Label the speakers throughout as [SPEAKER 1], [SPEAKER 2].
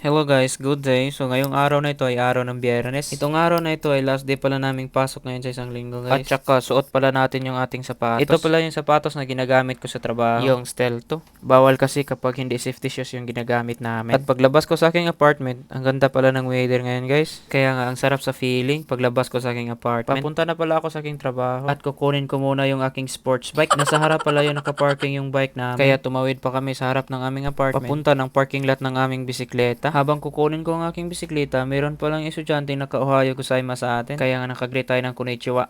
[SPEAKER 1] Hello guys, good day. So ngayong araw na ito ay araw ng biyernes. Itong araw na ito ay last day pala naming pasok ngayon sa isang linggo guys. At saka suot pala natin yung ating sapatos. Ito pala yung sapatos na ginagamit ko sa trabaho. Yung Stelto. Bawal kasi kapag hindi safety shoes yung ginagamit namin. At paglabas ko sa aking apartment, ang ganda pala ng weather ngayon guys. Kaya nga ang sarap sa feeling paglabas ko sa aking apartment. Papunta na pala ako sa aking trabaho. At kukunin ko muna yung aking sports bike. Nasa harap pala yung nakaparking yung bike namin. Kaya tumawid pa kami sa harap ng aming apartment. Papunta ng parking lot ng aming bisikleta. Habang kukunin ko ang aking bisikleta, meron palang estudyante na ka-Ohio Kusayma sa atin. Kaya nga nakagreet tayo ng konnichiwa.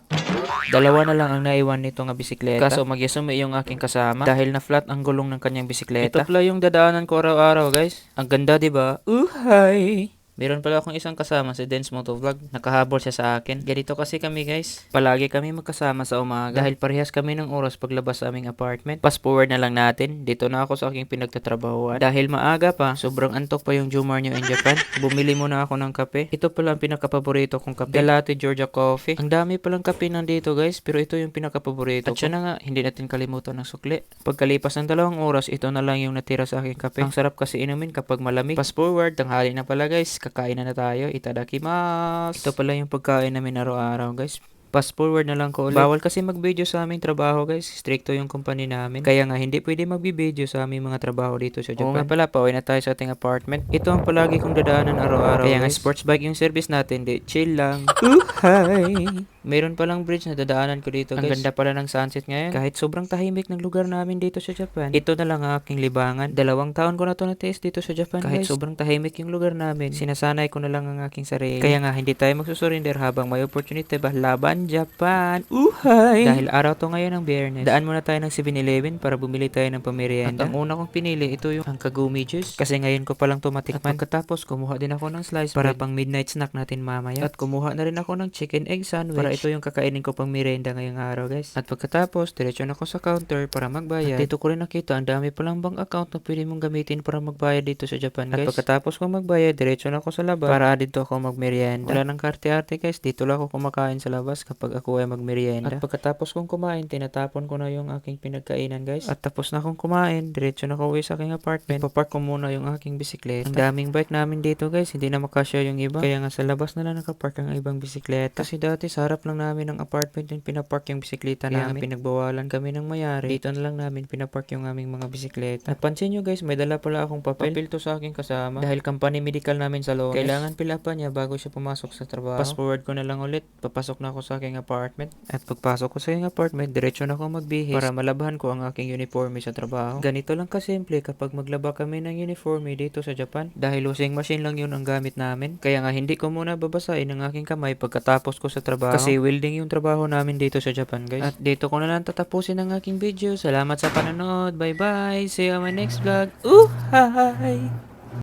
[SPEAKER 1] Dalawa na lang ang naiwan nito nga bisikleta. Kaso magyasumi yung aking kasama dahil na flat ang gulong ng kanyang bisikleta. Ito pala yung dadaanan ko araw-araw guys. Ang ganda 'di ba? Uhay! Meron pala akong isang kasama si Dance Motovlog. Nakahabol siya sa akin. Ganito kasi kami guys. Palagi kami magkasama sa umaga. Dahil parehas kami ng oras paglabas sa aming apartment. Fast forward na lang natin. Dito na ako sa aking pinagtatrabahuan. Dahil maaga pa, sobrang antok pa yung Jumar nyo in Japan. Bumili muna ako ng kape. Ito pala ang pinakapaborito kong kape. Galate Georgia Coffee. Ang dami palang kape nandito guys. Pero ito yung pinakapaborito At siya na nga, hindi natin kalimutan ng sukli. Pagkalipas ng dalawang oras, ito na lang yung natira sa aking kape. Ang sarap kasi inumin kapag malamig. Fast forward, tanghali na pala guys. Kakain na na tayo. Itadakimasu. Ito pala yung pagkain namin araw-araw guys. Fast forward na lang ko ulit. Bawal kasi mag-video sa aming trabaho guys. Stricto yung company namin. Kaya nga hindi pwede mag-video sa aming mga trabaho dito sa Japan. Oo nga pala, pauwi na tayo sa ating apartment. Ito ang palagi kong dadaanan araw-araw. Kaya nga sports bike yung service natin. Di, chill lang. Uhay! Meron palang bridge na dadaanan ko dito guys. Ang ganda pala ng sunset ngayon. Kahit sobrang tahimik ng lugar namin dito sa Japan. Ito na lang ang aking libangan. Dalawang taon ko na to na-test dito sa Japan Kahit guys. sobrang tahimik yung lugar namin. Sinasanay ko na lang ang aking sarili. Kaya nga hindi tayo magsusurinder habang may opportunity ba. Laban Japan! Uhay! Dahil araw to ngayon ng biyernes. Daan muna tayo ng 7-Eleven para bumili tayo ng pamerienda. At ang una kong pinili, ito yung ang kagumi juice. Kasi ngayon ko palang tumatikman. At pagkatapos, kumuha din ako ng slice para pang midnight snack natin mamaya. At kumuha na rin ako ng chicken egg sandwich. Para ito yung kakainin ko pang merienda ngayong araw guys. At pagkatapos, diretso na ako sa counter para magbayad. At dito ko rin nakita, ang dami palang bank account na pwede mong gamitin para magbayad dito sa Japan guys. At pagkatapos kong magbayad, diretso na ako sa labas para dito ako magmerienda. Wala ng karte-arte guys, dito lang ako kumakain sa labas kapag ako ay magmerienda. At pagkatapos kong kumain, tinatapon ko na yung aking pinagkainan guys. At tapos na akong kumain, diretso na ako uwi sa aking apartment. Ipapark ko muna yung aking bisikleta. Ang daming bike namin dito guys, hindi na makasya yung iba. Kaya nga sa labas na lang nakapark ang ibang bisikleta. Kasi dati sa harap lang namin ng apartment yung pinapark yung bisikleta Kaya namin. pinagbawalan kami ng mayari. Dito na lang namin pinapark yung aming mga bisikleta. Napansin nyo guys, may dala pala akong papel. Papel to sa aking kasama. Dahil company medical namin sa Lones. Kailangan pila pa niya bago siya pumasok sa trabaho. Fast forward ko na lang ulit. Papasok na ako sa aking apartment. At pagpasok ko sa aking apartment, diretso na ako magbihis para malabahan ko ang aking uniforme sa trabaho. Ganito lang kasimple kapag maglaba kami ng uniforme dito sa Japan. Dahil washing machine lang yun ang gamit namin. Kaya nga hindi ko muna babasahin ang aking kamay pagkatapos ko sa trabaho. Kasi welding yung trabaho namin dito sa Japan guys. At dito ko na lang tatapusin ang aking video. Salamat sa panonood. Bye bye. See you on my next vlog. Uhay!